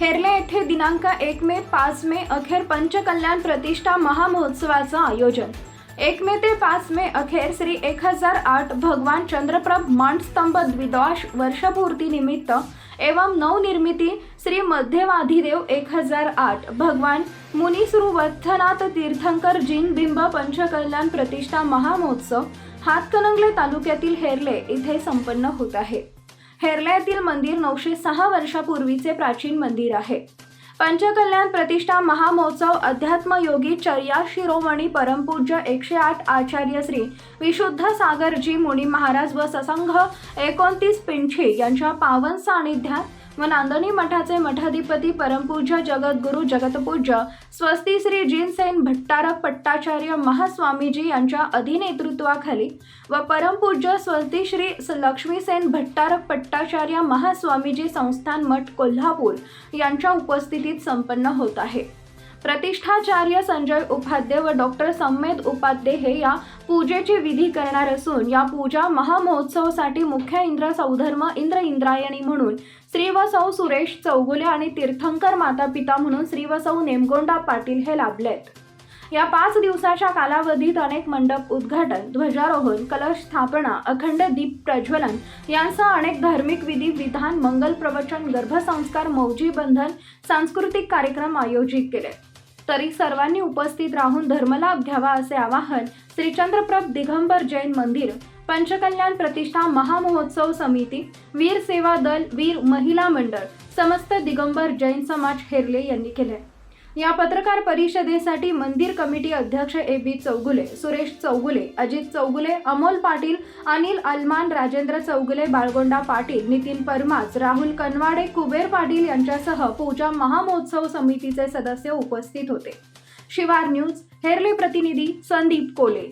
हेरले येथे दिनांक एक मे पाच मे अखेर पंचकल्याण प्रतिष्ठा महामहोत्सवाचं आयोजन. एक मे ते पाच मे अखेर श्री एक हजार आठ भगवान चंद्रप्रभ मांडस्तंभ द्विद्वाश वर्षपूर्ती निमित्त एवं नवनिर्मिती श्री मध्यवाधिदेव एक हजार आठ भगवान मुनिसुरुवत्थनाथ तीर्थंकर जिनबिंब पंचकल्याण प्रतिष्ठा महामहोत्सव हातकणंगले तालुक्यातील हेरले इथे संपन्न होत आहे. हेरल्यातील मंदिर नऊशे सहा वर्षापूर्वीचे प्राचीन मंदिर आहे. पंचकल्याण प्रतिष्ठा महामहोत्सव अध्यात्म योगी चर्या शिरोमणी परमपूज्य एकशे आठ आचार्य श्री विशुद्ध सागरजी मुनी महाराज व ससंघ एकोणतीस पिंछे यांच्या पावन सानिध्यात व नांदणी मठाचे मठाधिपती परमपूज्य जगद्गुरु जगतपूज्य स्वस्ती श्री जिनसेन भट्टारक पट्टाचार्य महास्वामीजी यांच्या अधिनेतृत्वाखाली व परमपूज्य स्वस्ती श्री लक्ष्मीसेन भट्टारक पट्टाचार्य महास्वामीजी संस्थान मठ कोल्हापूर यांच्या उपस्थितीत संपन्न होत आहे. प्रतिष्ठाचार्य संजय उपाध्ये व डॉक्टर सम्मेद उपाध्ये हे या पूजेची विधी करणार असून या पूजा महामहोत्सवासाठी मुख्य इंद्र सौधर्म इंद्र इंद्रायणी म्हणून श्री व सौ सुरेश चौगुले आणि तीर्थंकर माता पिता म्हणून श्री व सौ नेमगोंडा पाटील हे लाभलेत. या पाच दिवसाच्या कालावधीत अनेक मंडप उद्घाटन ध्वजारोहण कलश स्थापना अखंड दीप प्रज्वलन यांसह अनेक धार्मिक विधी विधान मंगल प्रवचन गर्भसंस्कार मौजी बंधन सांस्कृतिक कार्यक्रम आयोजित केले. तरी सर्वांनी उपस्थित राहून धर्मलाभ घ्यावा असे आवाहन श्री चंद्रप्रभ दिगंबर जैन मंदिर पंचकल्याण प्रतिष्ठा महामहोत्सव समिती वीर सेवा दल वीर महिला मंडळ समस्त दिगंबर जैन समाज हेरले यांनी केले. या पत्रकार परिषदेसाठी मंदिर कमिटी अध्यक्ष ए बी चौगुले सुरेश चौगुले अजित चौगुले अमोल पाटील अनिल अलमान राजेंद्र चौगुले बाळगोंडा पाटील नितीन परमाज राहुल कनवाडे कुबेर पाटील यांच्यासह पूजा महामहोत्सव समितीचे सदस्य उपस्थित होते. शिवार न्यूज हेरले प्रतिनिधी संदीप कोले.